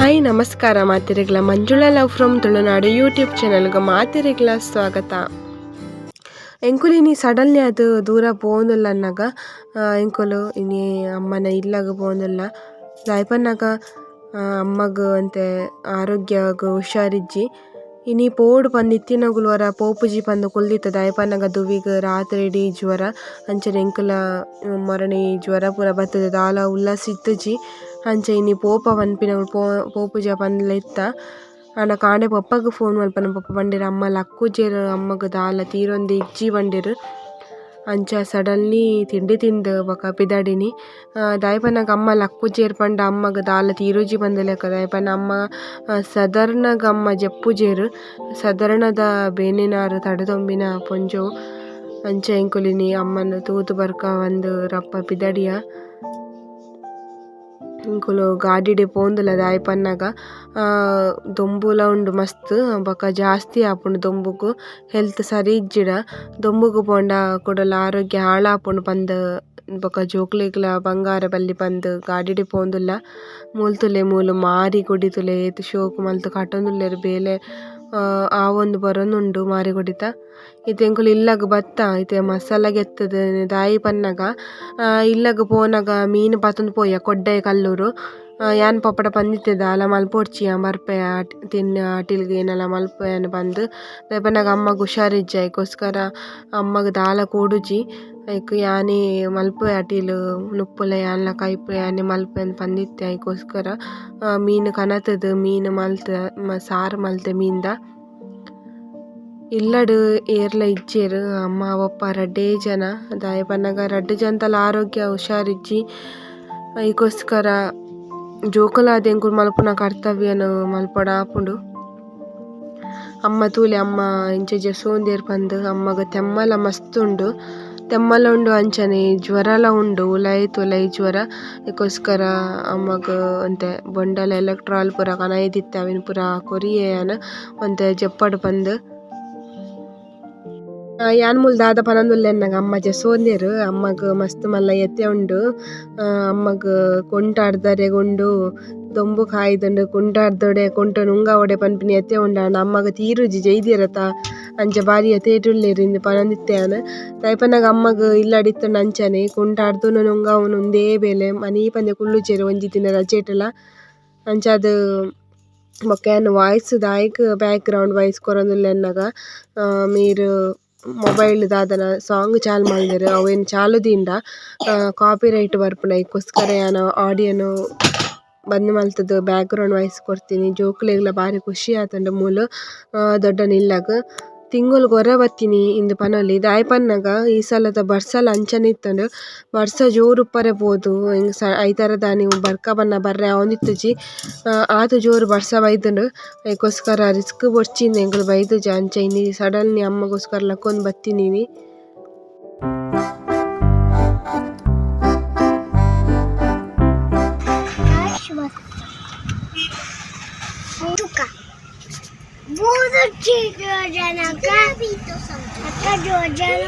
Hi, ನಮಸ್ಕಾರ ಮಾತಿರೆಗ್ಲ Manjula love from Tulunadu YouTube ಚಾನಲ್ಗೆ ಮಾತಿರೆಗ್ಲ ಸ್ವಾಗತ. ಎಂಕುಲು ಇನಿ ಸಡನ್ಲಿ ಅದು ದೂರ ಪೋಂದುಲ್ಲ ಅನ್ನಾಗ ಎಂಕುಲು ಇನಿ ಅಮ್ಮನ ಇಲ್ಲಾಗ ಪೋಂದುಲ್ಲ ದಾಯಪನ್ನಗ ಅಮ್ಮಗ ಅಂತೆ ಆರೋಗ್ಯಗ್ ಹುಷಾರಿಜ್ಜಿ. ಇನಿ ಪೋಡ್ ಪಂದ್ ಇತ್ತಿನಗುಲು ವರ ಪೋಪುಜಿ ಪಂದ್ ಕುಲ್ದಿತ್ತ. ದಾಯಪನ್ನಗ ದುವಿಗ ರಾತ್ರಿ ಇಡೀ ಜ್ವರ, ಅಂಚನೆ ಎಂಕುಲ ಮರಣಿ ಜ್ವರ ಪೂರ ಬರ್ತದೆ ದಾಲ ಉಲ್ಲಾಸ ಇತ್ತುಜಿ ಅಂಚ ಇನಿ ಪೋಪ ಪೋ ಪೋಪುಜಿ ಪಂದ್ಲ ಇತ್ತ. ಆಂಡ ಕಾಂಡೆ ಪಪ್ಪಗ್ ಫೋನ್ ಮಲ್ಪನ ಪಪ್ಪ ಪಂಡೆರ್ ಅಮ್ಮ ಲಕ್ಕುಜೆರ್ ಅಮ್ಮಗ್ ದಾಲ ತೀರೊಂದೆ ಇಜ್ಜಿ ಪಂಡೆರ್ ಅಂಚ ಸಡನ್ಲಿ ತಿಂಡಿ ತಿಂದ್ ಬೊಕ ಪಿದಡಿನಿ. ದಾಯಪನಗ ಅಮ್ಮ ಲಕ್ಕುಜೆರ್ ಪಂಡ, ಅಮ್ಮಗ್ ದಾಲ ತೀರೊಜಿ ಪಂದ್ ದಾಯಪನ ಅಮ್ಮ ಸದರ್ನಗ್ ಅಮ್ಮ ಜಪ್ಪುಜೆರ್ ಸದರ್ನದ ಬೇನೆನಾರ್ ತಡೆದೊಂಬಿನ ಪೊಂಜೊ ಅಂಚ ಎಂಕುಲಿನಿ ಅಮ್ಮನ್ ತೂದ್ ಬರ್ಕ ಒಂದ್ ರಪ್ಪ ಪಿದಡಿಯ. ಎಂಕುಲು ಗಾಡಿಡೆ ಪೋಂದುಲ ದಾಯಪನ್ನಗ ದೊಂಬುಲ ಉಂಡು ಮಸ್ತ್, ಬೊಕ ಜಾಸ್ತಿ ಆಪುಂಡು ದೊಂಬುಗು, ಹೆಲ್ತ್ ಸರಿ ಇಜ್ಜಿಡ. ದೊಂಬುಗು ಪೋಂಡ ಕೊಡಲ ಆರೋಗ್ಯ ಹಾಳಾಪುಂಡು ಪಂದ್, ಬೊಕ ಜೋಕ್ಲೆಗ್ಲ ಬಂಗಾರ ಬಲ್ಲಿ ಪಂದ್ ಗಾಡಿಡೆ ಪೋಂದುಲ್ಲ ಮೂಲ್ತುಲೆ ಮೂಲು ಮಾರಿ ಗುಡಿತುಲೆ ಏತ್ ಶೋಕು ಮಲ್ತ್ ಕಟೊಂದುಲ್ಲೆರ್ ಬೇಲೆ ಆವೊಂದು ಬರೊಂದುಂಡು ಮಾರಿ ಕುಡಿತ ಇತ್ತೆ ಎಂಕುಲು ಇಲ್ಲಗ್ ಬತ್ತ ಇತ್ತೆ ಮಸಾಲ ಗೆತ್ತುದು ದಾಯಿ ಪನ್ನಗ. ಇಲ್ಲಗ್ ಪೋನಗ ಮೀನ್ ಪತೊಂದು ಪೋಯ, ಕೊಡ್ಡೆ, ಕಲ್ಲೂರು. ಯಾನ್ ಪೊಪ್ಪಡ ಪಂದಿತ್ತೆ ದಾಲ ಮಲ್ಪೊಡ್ಚಿಯ ಬರ್ಪೆಯ ತಿನ್ನ ಅಟಿಲ್ಗ್ ಏನಲ ಮಲ್ಪುವೆನ್ ಪಂದ್ ದೈಪನಗ ಅಮ್ಮಗ್ ಹುಷಾರಿಜ್ಜಿ ಐಕೋಸ್ಕರ ಅಮ್ಮಗ್ ದಾಲ ಕೊಡುಜಿ. ಐಕ್ ಯಾನೇ ಮಲ್ಪುವೆ ಅಟಿಲ್ ನುಪ್ಪುಲ ಯಾನ್ಲ ಕೈಪು, ಯಾನೆ ಮಲ್ಪುವೆ ಅಂದ್ ಪಂದಿತ್ತೆ ಐಕೋಸ್ಕರ ಮೀನ್ ಕನತುದ್, ಮೀನ್ ಮಲ್ತ್ ಸಾರು ಮಲ್ತೆ ಮೀನ್ದ. ಇಲ್ಲಡ್ ಏರ್ಲ ಇಜ್ಜೆರ್, ಅಮ್ಮ ಪಪ್ಪ ರಡ್ಡೇ ಜನ. ದಾಯೆ ಪನ್ನಗ ರಡ್ಡ್ ಜನತಲ ಆರೋಗ್ಯ ಹುಷಾರಿಜ್ಜಿ. ಐಕೋಸ್ಕರ ಜೋಕುಲಾದ್ ಎಂಕುಲು ಮಲ್ಪುನ ಕರ್ತವ್ಯನ್ ಮಲ್ಪೊಡ ಆಪುಂಡು ಅಮ್ಮ ತೂಲೆ ಅಮ್ಮ ಇಂಚ ಜೆಸ್ಸೊಂದೆರ್ ಪಂದ್, ಅಮ್ಮಗ್ ತೆಮ್ಮಲ ಮಸ್ತ್ ಉಂಡು ತೆಮ್ಮಲ ಉಂಡು ಅಂಚನೆ ಜ್ವರಲ ಉಂಡು ಉಲಾಯಿ ಜ್ವರ. ಐಕೋಸ್ಕರ ಅಮ್ಮಗ್ ಒಂತೆ ಬೊಂಡಲ ಎಲೆಕ್ಟ್ರಾಲ್ ಪೂರ ಕನಯದಿತ್ತೆ ಅವೆನ್ ಪೂರ ಕೊರಿಯೆಯನ್ ಒಂತೆ ಜಪ್ಪಡ್ ಪಂದ್. ಯಾನ್ ದಾದ ನಗ ಅಮ್ಮ ಜೆಸ್ಸೊಂದೆರ್ ಅಮ್ಮಗ್ ಮಸ್ತ್ ಮಲ್ಲ ಎತ್ತೆ ಉಂಡು ಅಮ್ಮಗ್ ಕುಂಟಾಡ್ದರೆ ಉಂಡು ದೊಂಬು ಕಾಯ್ದುಂಡು, ಕುಂಟಾಡ್ದೊಡೆ, ಕುಂಟ ಉಂಗ ಒಡೆ ಪನ್ಪಿನ ಎತ್ತೆ ಉಂಡು ಆಂಡ ಅಮ್ಮಗ್ ತೀರುಜಿ ಜೈದೆರತ ಅಂಚ ಬಾರಿ ಎತೇಟುಲ್ಲೆರ್ ಇಂದ್ ಪನೊಂದಿತ್ತೆರ್ ದಾಯೆ ಪನ್ನಗ ಅಮ್ಮಗ್ ಇಲ್ಲಡ್ ಅಂಚನೆ, ಕುಂಟಾಡ್ದುನ ಉಂಗ ಉಂದೇ ಬೇಲೆ, ಮನಿ ಪಂದೆ ಕುಲ್ಲುಜೆರ್ ಒಂಜಿ ದಿನ ರಜೆಟ್ಲ ಅಂಚ ಅದ್ ವಾಯ್ಸ್ ದಾಯಕ್ ಬ್ಯಾಕ್ ಗ್ರೌಂಡ್ ವಾಯ್ಸ್ ಕೊರೊಂದುಲ್ಲೆನ್ನಗ ಮೀರ್ ಮೊಬೈಲ್ ದಾದನ ಸಾಂಗ್ ಚಾಲ್ ಮಲ್ದೆರ್ ಅವೆನ್ ಚಾಲುದಿಂಡ ಕಾಪಿರೈಟ್ ಬರ್ಪುನ ಇಕ್ಕೋಸ್ಕರ ಯಾನ್ ಆಡಿಯೋನು ಬಂದ್ ಮಲ್ತುದು ಬ್ಯಾಕ್ ಗ್ರೌಂಡ್ ವಾಯ್ಸ್ ಕೊರ್ತಿನಿ ಜೋಕುಲೆಗ್ಲ ಬಾರಿ ಖುಷಿ ಆತುಂಡು ಮೂಲು ದೊಡ್ಡನ್ ಇಲ್ಲಗ್ ತಿಂಗೊಲು ಬತ್ತಿನಿ ಇಂದ್ ಪನೊಲಿ. ದಾಯೆ ಪನ್ನಗ ಈ ಸಲದ ಬರ್ಸಲ ಅಂಚನೆ ಇತ್ತುಂಡು. ಬರ್ಸ ಜೋರು ಉಪ್ಪರೆ ಪೋದು. ಎಂಕ್ ಐತರದಾನಿ ಬರ್ಕ ಬನ್ನ ಬರ್ರೆ ಆವೊಂದಿತ್ತುಜಿ ಆತ್ ಜೋರು ಬರ್ಸ ಬೈದ್ಂಡ್. ಐಕೋಸ್ಕರ ರಿಸ್ಕ್ ಬೊರ್ಚಿಂದ್ ಎಂಕುಲು ಬೈದುಜಿ ಅಂಚ ಇನಿ ಸಡನ್ಲಿ ಅಮ್ಮಗೋಸ್ಕರ ಲಕೊಂದ್ ಬತ್ತಿನಿನಿ.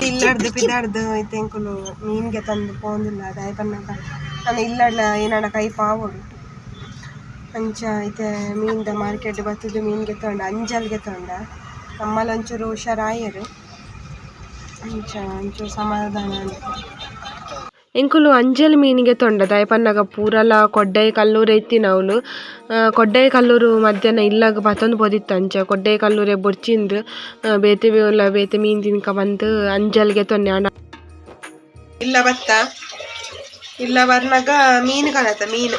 ಇಲ್ಲಡ್ದು ಪಿದಾಡ್ದು ಐತೆ ಎಂಕುಲು ಮೀನ್ಗೆ ತಂದು ಪೋಂದಿಲ್ಲ ದಾಯೆ ಪನ್ನಗ ನಾನು ಇಲ್ಲಾಡ್ಲ ಏನಾನ ಕೈ ಪಾವೊಡು ಅಂಚ ಐತೆ ಮೀನ್ದ ಮಾರ್ಕೆಟ್ ಬತ್ತುದು ಮೀನ್ಗೆ ತೊಂಡ ಅಂಜಲ್ಗೆ ತೊಂಡ ನಮ್ಮಲ ಒಂಚೂರು ಹುಷಾರಾಯೆರ್. ಅಂಚ ಒಂಚೂರು ಸಮಾಧಾನ ಎಂಕುಲು ಅಂಜಲ್ ಮೀನಿಗೆ ತೊಂಡ ದಾಯೆ ಪನ್ನಗ ಪೂರಲ ಕೊಡ್ಡಾಯಿ ಕಲ್ಲೂರು ಇತ್ತಿನವುಲು. ಕೊಡ್ಡೈ ಕಲ್ಲೂರು ಮಧ್ಯಾಹ್ನ ಇಲ್ಲಗ್ ಬತ್ತೊಂದು ಪೋದಿತ್ತು ಅಂಚ ಕೊಡ್ಡೈ ಕಲ್ಲೂರೆ ಬೊರ್ಚಿಂದ್ ಬೇತೆ ಬೇವುಲ ಬೇತೆ ಮೀನ್ ತಿನ್ಕ ಬಂದ್ ಅಂಜಲ್ಗೆ ತೊನ್ನೆ ಆಂಡ ಇಲ್ಲ ಬತ್ತ. ಇಲ್ಲ ಬರ್ನಗ ಮೀನ್ ಕಾಣತ್ತ ಮೀನ್.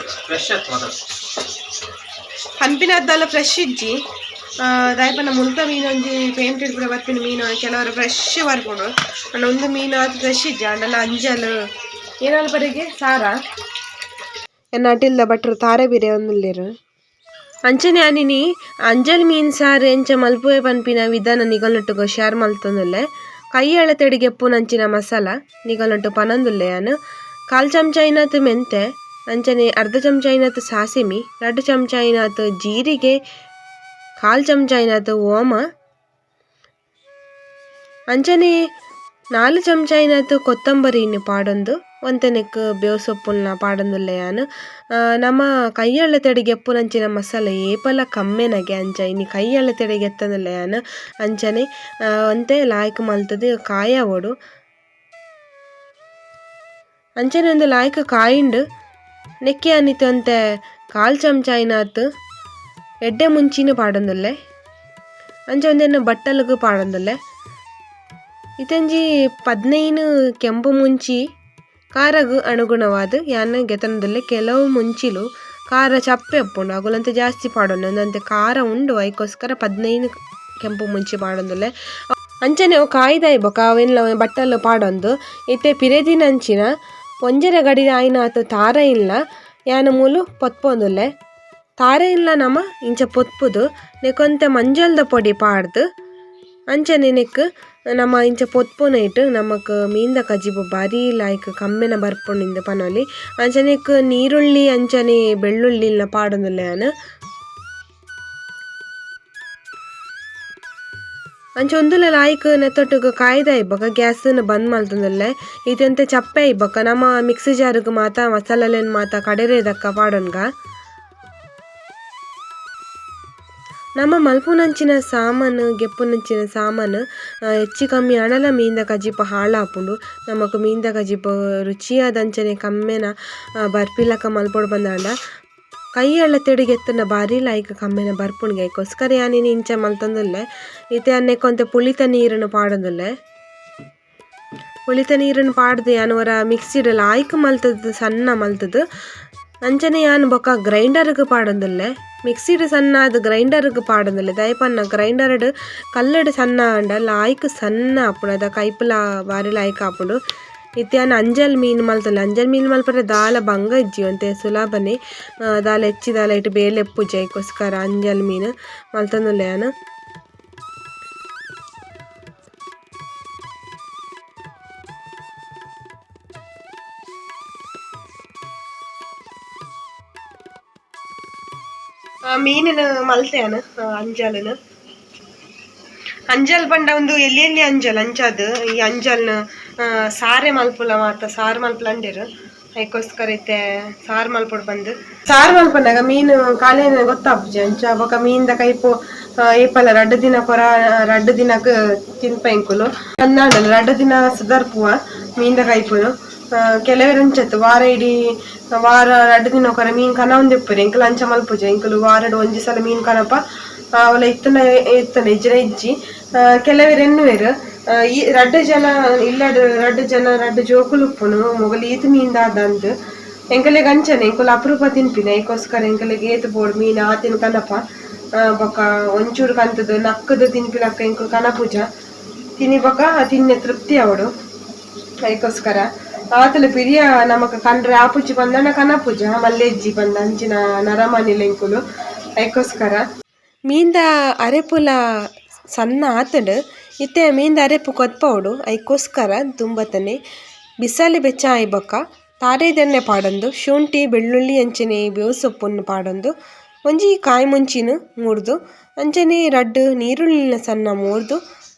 ಹಂಪಿನದ್ದೆಲ್ಲ ಫ್ರೆಶ್ ಇಜ್ಜಿ. ದಾಯಪನ್ನ ಮುಲ್ತ ಮೀನು ಒಂಜಿ ಪೇಂಟ್ ಪೂರ ಬರ್ಪಿನ ಮೀನು ಕೆಲವರು ಫ್ರೆಶ್ ಬರ್ಪುಂಡು ಅಂಡ ಒಂದು ಮೀನು ಅದು ಫ್ರೆಶ್ ಇಜ್ಜಿ ಅಣ್ಣ ಅಂಜಲ್. ಏನಲ್ಪರಿಗೆ ಸಾರ? ಎನ್ನ ಅಟಿಲ್ದ ಭಟ್ರು ತಾರೆ ಬಿರೆ ಒಂದುಲ್ಲೆರ್. ಅಂಚನೆ ಅನಿನಿ, ಅಂಜಲ್ ಮೀನ್ ಸಾರು ಎಂಚ ಮಲ್ಪುವೆ ಪನ್ಪಿನ ವಿಧಾನ ನಿಗಲ್ನೊಟ್ಟುಗೋ ಶೇರ್ ಮಲ್ತೊಂದುಲ್ಲೆ. ಕೈ ಎಳತೆಡಿಗೆ ಎಪ್ಪುನಂಚಿನ ಮಸಾಲ ನಿಗಲ್ನೊಟ್ಟು ಪನೊಂದುಲ್ಲೆ ಅನು ಕಾಲು ಚಮಚ ಐನತ್ ಮೆಂತೆ, ಅಂಚನೆ ಅರ್ಧ ಚಮಚ ಐನತ್ ಸಾಸಿಮಿ, ರಡ್ಡ್ ಚಮಚ ಐನತ್ ಜೀರಿಗೆ, ಕಾಲು ಚಮಚ ಐನತ್ ಓಮ. ಅಂಚನೆ ನಾಲ್ಕು ಚಮಚ ಕೊತ್ತಂಬರಿ ಪಾಡೊಂದು. ಒಂತೆನೆಕ್ ಬೇವು ಸೊಪ್ಪುಲ್ನ ಪಾಡೊಂದುಲ್ಲೆರ್ ಆ ನಮ ಕೈಯಳ ತೆಡೆ ಎಪ್ಪುನಂಚಿನ ಮಸಾಲೆ ಏಪಲ ಕಮ್ಮೆನಗೆ ಅಂಚ ಇನಿ ಕೈಯಳ ತೆಡೆ ಎತ್ತೊಂದುಲ್ಲೆರ್ ಅಂಚನೆ ಒಂತೆ ಲಾಯ್ಕ್ ಮಲ್ತುದು ಕಾಯವೊಡು ಅಂಚನೆ ಉಂದು ಲಾಯ್ಕ್ ಕಾಯಿಂಡ್. ನೆಕ್ಕೆ ಅನ್ನಿತ್ ಒಂತೆ ಕಾಲ್ ಚಮಚ ಐನಾತ್ ಎಡ್ಡೆ ಮುಂಚಿನ ಪಾಡೊಂದುಲ್ಲೆ. ಅಂಚ ಉಂದೆನ್ ಬಟ್ಟಲ್ಗ್ ಪಾಡೊಂದುಲ್ಲೆ. ಇತ್ತಂಜಿ ಪದ್ನೈನ್ ಕೆಂಪು ಮುಂಚಿ ಕಾರಗ್ ಅನುಗುಣವಾದ್ ಯಾನ್ ಗೆತನದಲ್ಲಿ ಕೆಲವು ಮುಂಚಿಲು ಕಾರ ಚಪ್ಪೆ ಉಪ್ಪುಂಡು ಅಗುಲಂತೆ ಜಾಸ್ತಿ ಪಾಡೋಣ. ಉಂದಂತೆ ಕಾರ ಉಂಡು. ಐಕೋಸ್ಕರ ಪದ್ನೈನ್ ಕೆಂಪು ಮುಂಚಿ ಪಾಡೊಂದುಲ್ಲೆ. ಅಂಚನೆ ಅವು ಕಾಯ್ದಾಯ್ ಬೊಕ ಅವೆನ್ಲ ಬಟ್ಟಲು ಪಾಡೊಂದು. ಇತ್ತೆ ಪಿರೆದಿನಂಚಿನ ಒಂಜರೆ ಗಡಿ ಆಯ್ನಾತ್ ತಾರ ಇಲ್ಲ. ಯಾನ್ ಮೂಲು ಪೊತ್ಪೊಂದುಲ್ಲೆ. ತಾರ ಇಲ್ಲ ನಮ, ಇಂಚ ಪೊತ್ಪುದು. ನೆಕೊಂತೆ ಮಂಜಲ್ದ ಪೊಡಿ ಪಾಡ್ದು. ಅಂಚನೆ ನೆಕ್ ನಮ ಇಂಚ ಪೊತ್ಪುನೈಟ್ ನಮಕ್ ಮೀನ್ದ ಕಜಿಬು ಬಾರಿ ಲಾಯ್ಕ್ ಕಮ್ಮೆನ ಬರ್ಪುಂಡು ಪನೊಲಿ. ಅಂಚನೆಕ್ ನೀರುಳ್ಳಿ ಅಂಚನೆ ಬೆಳ್ಳುಳ್ಳಿಲ್ನ ಪಾಡೊಂದುಲ್ಲೆ ಯಾನ್ ಅಂಚ ಒಂದುಲ ಲಾಯ್ಕ್ ನೆತ್ತೊಟ್ಟುಗು ಕಾಯ್ದ ಇಬ್ಬಕ ಗ್ಯಾಸ್ ನ್ ಬಂದ್ ಮಲ್ತೊಂದುಲ್ಲೆ. ಇತ್ತೆಂತೆ ಚಪ್ಪೆ ಇಬ್ಬಕ ನಮ ಮಿಕ್ಸಿ ಜಾರ್ಗ್ ಮಾತ ಮಸಾಲೆಲೆನ್ ಮಾತ ಕಡೆರೆದಕ್ಕ ಪಾಡೊನ್ಗ. ನಮ ಮಲ್ಪುನಂಚಿನ ಸಾಮಾನು ಗೆಪ್ಪುನಂಚಿನ ಸಾಮಾನು ಹೆಚ್ಚು ಕಮ್ಮಿ ಅಣಲ ಮೀನ್ದ ಕಜಿಪ ಹಾಳಾಪುಂಡು. ನಮಕ್ ಮೀನ್ದ ಕಜಿಪ ರುಚಿಯಾದಂಚನೆ ಕಮ್ಮೆನ ಆ, ಬರ್ಪಿಲಕ ಮಲ್ಪೊಡು ಬಂದಾಂಡ. ಕೈಯಳ್ಳ ತೆಡಿಗೆ ಎತ್ತುನ ಬಾರಿ ಲಾಯ್ಕ ಕಮ್ಮೆನ ಬರ್ಪುಣ್ಗೆ ಐಕೋಸ್ಕರ ಯಾನಿನ ಇಂಚ ಮಲ್ತೊಂದುಲ್ಲೆ ಇತ್ತೆ ಅನ್ನೆಕೊಂತ ಪುಳಿತ ನೀರನ್ನು ಪಾಡೊಂದುಲ್ಲೆ. ಪುಳಿತ ನೀರನ್ನು ಪಾಡ್ದು ಯಾನ್ ಒರ ಆಯ್ಕೆ ಮಲ್ತದ್ದು ಮಲ್ತುದು ಸಣ್ಣ ಮಲ್ತುದು. ಅಂಚನೆ ಯಾನ್ ಬೊಕ ಗ್ರೈಂಡರ್ಗ್ ಪಾಡೊಂದುಲ್ಲೆ. ಮಿಕ್ಸಿಡ್ ಸಣ್ಣ ಅದು ಗ್ರೈಂಡರ್ಗ್ ಪಾಡೊಂದುಲ್ಲೆ. ದಯಪನ್ನ ಗ್ರೈಂಡರ್ಡ್, ಕಲ್ಲಡ್ ಸಣ್ಣ ಆಂಡ ಲಾಯ್ಕ್ ಸಣ್ಣ ಆಪುಂಡು ಅದ ಕೈಪುಲ ಬಾರಿ ಲಾಯ್ಕ್ ಆಪುಂಡು ಇತ್ತೆ ಯಾನ್ ಅಂಜಲ್ ಮೀನ್ ಮಲ್ತಲ್ಲ, ಅಂಜಲ್ ಮೀನ್ ಮಲ್ಪರೆ ದಾಲ ಬಂಗ ಇಜ್ಜಿ ಒಂತೆ ಸುಲಭನೆ, ದಾಲ ಹೆಚ್ಚಿ ದಾಲ ಇಟ್ಟು ಬೇಲೆ ಎಪ್ಪುಜಿ ಐಕೋಸ್ಕರ ಅಂಜಲ್ ಮೀನ್ ಮಲ್ತೊಂದುಲ್ಲೆ ಮೀನಿನ ಮಲ್ತೆಯಾನ ಅಂಜಲ್ನ. ಅಂಜಲ್ ಪಂಡ ಒಂದು ಎಲ್ಲಿ ಎಲ್ಲಿ ಅಂಜಲ್ ಅಂಚಾದ್ ಈ ಅಂಜಲ್ನ ಸಾರೆ ಮಲ್ಪುಲ ಮಾತ ಸಾರ್ ಮಲ್ಪುಲ ಅಂಡೇರು ಅದಕ್ಕೋಸ್ಕರ ಇತ್ತೆ ಸಾರ್ ಮಲ್ಪುಡ್ ಬಂದು. ಸಾರ್ ಮಲ್ಪನಾಗ ಮೀನು ಕಾಲೇನ ಗೊತ್ತಾಪುಜಿ, ಅಂಚ ಬೊಕ ಮೀನ್ದ ಕೈಪು ಏಪಲ್ಲ ರಡ್ಡ ದಿನ ಪೊರ ರಡ್ಡ್ ದಿನಕ್ ತಿನ್ಪೈಂಕುಲು. ಅಂದಾಂಡಲ ರಡ್ಡ್ ದಿನ ಸುದರ್ಪುವ ಮೀನ್ದ ಕೈಪುನು. ಆ, ಕೆಲವೆರ್ ಅಂಚತ್ತು ವಾರ ಇಡೀ ವಾರ ರಡ್ಡ್ ದಿನ ಕೊರ ಮೀನ್ ಕನ ಒಂದಿಪ್ಪುರು. ಎಂಕುಲು ಅಂಚ ಮಲ್ಪುಜಿ ಎಂಕುಲು ವಾರಡ್ ಒಂಜಿ ಸಲ ಮೀನ್ ಕನಪ ಅವಲ ಇತ್ತನ ಇತ್ತನ ಇಜ್ರ ಇಜ್ಜಿ. ಕೆಲವೆರ್ ಎನ್ನುವೆರ್ ಈ ರಡ್ಡ್ ಜನ ಇಲ್ಲಡ್ ರಡ್ಡ್ ಜನ ರಡ್ಡ್ ಜೋಕುಲು ಉಪ್ಪುನು ಮೊಗಲಿ ಈತ್ ಮೀನ್ ದಾದಂದ್. ಎಂಕಲೆಗ್ ಅಂಚನೆ ಎಂಕುಲು ಅಪರೂಪ ತಿನ್ಪಿನ ಏಕೋಸ್ಕರ ಎಂಕಲೆಗ್ ಏತ್ ಬೋಡ್ ಮೀನ್ ಆತಿನ ಕನಪ. ಬೊಕ ಒಂಚೂರು ಕಂತದು ನಕ್ಕದ ತಿನ್ಪಿಲಕ್ಕ ಎಂಕುಲು ಕನಪೂಜ. ತಿನಿ ಬೊಕ ತಿನ್ನೆ ತೃಪ್ತಿ ಅವಡು ಅದಕ್ಕೋಸ್ಕರ ಆತಲ ಪಿರಿಯ ನಮಕ್ ಕಂಡ್ರೆ ಆಪುಜಿ పందన ಕನಪುಜ ಮಲ್ಲೆಜ್ಜಿ ಬಂದ ಅಂಚಿನ ನರಮನಿ ಲೆಂಕುಲು. ಐಕೋಸ್ಕರ ಮೀನ್ದ ಅರೆಪುಲ ಸಣ್ಣ ಆತಡ್, ಇತ್ತೆ ಮೀನ್ದ ಅರೆಪು ಕೊತ್ಪವುಡು ಐಕೋಸ್ಕರ ತುಂಬತನೆ ಬಿಸಾಲಿ ಬೆಚ್ಚ ಆಯ್ಬೊಕ್ಕ ತಾರೆದೆಣ್ಣೆ ಪಾಡೊಂದು, ಶುಂಠಿ, ಬೆಳ್ಳುಳ್ಳಿ ಅಂಚನೆ ಬೇವು ಪಾಡೊಂದು, ಒಂಜಿ ಕಾಯಿ ಮುಂಚಿನ ಮೂರ್ದು ಅಂಚನೆ ರಡ್ಡ್, ನೀರುಳ್ಳಿನ ಸಣ್ಣ ಮೂರ್ದು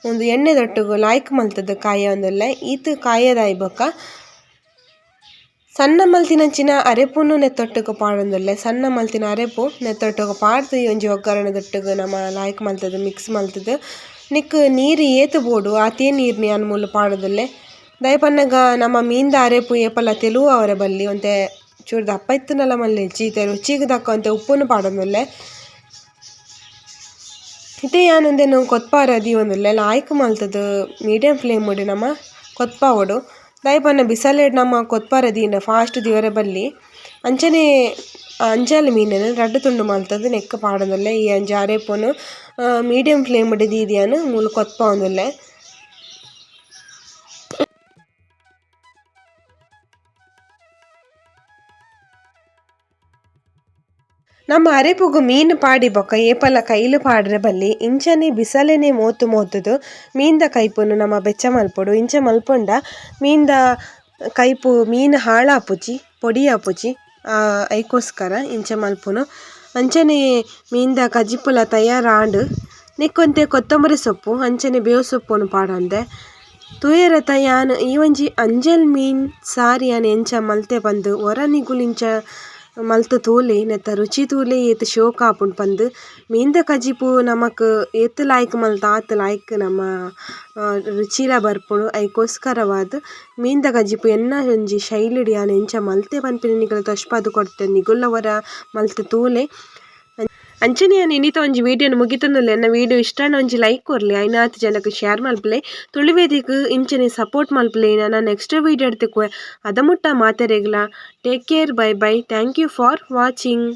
ಒಂದು ಎಣ್ಣೆ ದೊಟ್ಟುಗು ಲಾಯ್ಕ್ ಮಲ್ತದ ಕಾಯ ಒಂದಲ್ಲ ಈತ ಕಾಯದಾಯ್ ಬೊಕ್ಕ ಸಣ್ಣ ಮಲ್ತಿನಂಚಿನ ಅರೆಪುನು ನೆತ್ತೊಟ್ಟುಗು ಪಾಡೊಂದುಲ್ಲೆ ಸಣ್ಣ ಮಲ್ತಿನ ಅರೆಪು ನೆತ್ತೊಟ್ಟುಗು ಪಾಡ್ದು ಈ ಒಂಜಿ ಒಗ್ಗರಣೆ ದೊಟ್ಟುಗು ನಮ ಲಾಯ್ಕ್ ಮಲ್ತದ, ಮಿಕ್ಸ್ ಮಲ್ತದ. ನಿಕ್ ನೀರ್ ಏತ್ ಬೋಡು ಆತೇ ನೀರ್ನಿ ಯಾನ್ ಮೂಲು ಪಾಡೊಂದುಲ್ಲೆ. ದಯಪನ್ನಗ ನಮ್ಮ ಮೀನ್ದ ಅರೆಪು ಏಪಲ ತೆಲುವು ಅವರ ಬಲ್ಲಿ, ಒಂತೆ ಚೂರು ದಪ್ಪ ಇತ್ತುನಲ ಮಲ್ಲಿ, ಚೀತೆ ರುಚಿಗ್ ದಕ್ಕಂತೆ ಒಂತೆ ಉಪ್ಪುನು ಪಾಡೊಂದುಲ್ಲೆ. ಇತ್ತೆ ನಾವು ಕೊತ್ಪಾರ ದೀವೊಂದುಲ್ಲೆ ಲಾಯ್ಕ್ ಮಲ್ತದ ಮೀಡಿಯಂ ಫ್ಲೇಮ್ ಒಡಿ ನಮ ಕೊತ್ಪಾವೊಡು. ದಾಯಪನ್ನ ಬಿಸಲೆಡ್ ನಮ್ಮ ಕೊತ್ಪಾರ ದೀನ ಫಾಸ್ಟ್ ದಿವರೆ ಬಲ್ಲಿ ಅಂಚನೆ ಅಂಜಲ್ ಮೀನನ್ನು ರಡ್ಡ್ ತುಂಡು ಮಲ್ತದ್ ನೆಕ್ಕ್ ಪಾಡೊಂದುಲ್ಲೆ ಈ ಅಂಜ ಅರೆಪುನು ಮೀಡಿಯಂ ಫ್ಲೇಮ್ ಡ್ ದೀದಿಯನ್ ಮೂಲು ಕೊತ್ಪಾವೊಂದುಲ್ಲೆ ನಮ್ಮ ಅರೆಪುಗು ಮೀನು ಪಾಡಿ ಬೊಕ ಏಪಲ ಕೈಲು ಪಾಡ್ರೆ ಬಲ್ಲಿ ಇಂಚನೆ ಬಿಸಲೆನೆ ಮೋತು ಮೋತುದು ಮೀನ್ದ ಕೈಪುನು ನಮ ಬೆಚ್ಚ ಮಲ್ಪೊಡು. ಇಂಚ ಮಲ್ಪೊಂಡ ಮೀನ್ದ ಕೈಪು ಮೀನ್ ಪೊಡಿ ಆ, ಐಕೋಸ್ಕರ ಇಂಚ ಮಲ್ಪುನು. ಅಂಚನೆ ಮೀನ್ದ ಕಜಿಪುಲ ತಯಾರಾಂಡ್. ನಿಕ್ಕೊಂತೆ ಕೊತ್ತಂಬರಿ ಸೊಪ್ಪು, ಅಂಚನೆ ಬೇವು ಸೊಪ್ಪುನು ಪಾಡೊಂದೆ. ತುಯರ ಯಾನ್ ಈ ಒಂಜಿ ಅಂಜಲ್ ಮೀನ್ ಸಾರಿ ಯಾನ್ ಎಂಚ ಮಲ್ತೆ ಬಂದು ಹೊರ ಇಂಚ ಮಲ್ತ್ ತೂಲೆ, ನೆತ್ತ ರುಚಿ ತೂಲೆ ಏತ್ ಶೋಕ್ ಆಪುಂಡು ಪಂದ್. ಮೀನ್ದ ಕಜಿಪು ನಮಕ್ ಏತ್ ಲಾಯ್ಕ್ ಮಲ್ತ, ಆತ್ ಲಾಯ್ಕ್ ನಮ ರುಚಿಲ ಬರ್ಪುಂಡು. ಐಕೋಸ್ಕರವಾದ್ ಮೀನ್ದ ಕಜಿಪು ಎನ್ನ ಒಂಜಿ ಶೈಲಿಡ್ ಯಾನ್ ಎಂಚ ಮಲ್ತೆ ಪನ್ಪಿನ ನಿಕುಲು ತೋಜ್ಪಾದ್ ಕೊರ್ತೆ ನಿಕುಲ್ನ ಒರ ಮಲ್ತ್ ತೂಲೆ. ಅಂಚನೆ ಯಾನ್ ಇನ್ನಿತ ಒಂಜಿ ವೀಡಿಯೋನ್ ಮುಗಿತೊಂದುಲ್ಲೆ ಎನ್ನ ವೀಡಿಯೋ ಇಷ್ಟ ಆಂಡ ಒಂಜಿ ಲೈಕ್ ಕೊರ್ಲೆ. ಐನಾತ್ ಜನಕ್ ಶೇರ್ ಮಲ್ಪಲೆ. ತುಳುವೆದಿಗ್ ಇಂಚನೆ ಸಪೋರ್ಟ್ ಮಲ್ಪಲೆ. ನನ ನೆಕ್ಸ್ಟ್ ವೀಡಿಯೋಡ್ ತಿಕ್ಕುವೆ ಅದ ಮುಟ್ಟ ಮಾತೆರೆಗ್ಲ. Take care bye bye thank you for watching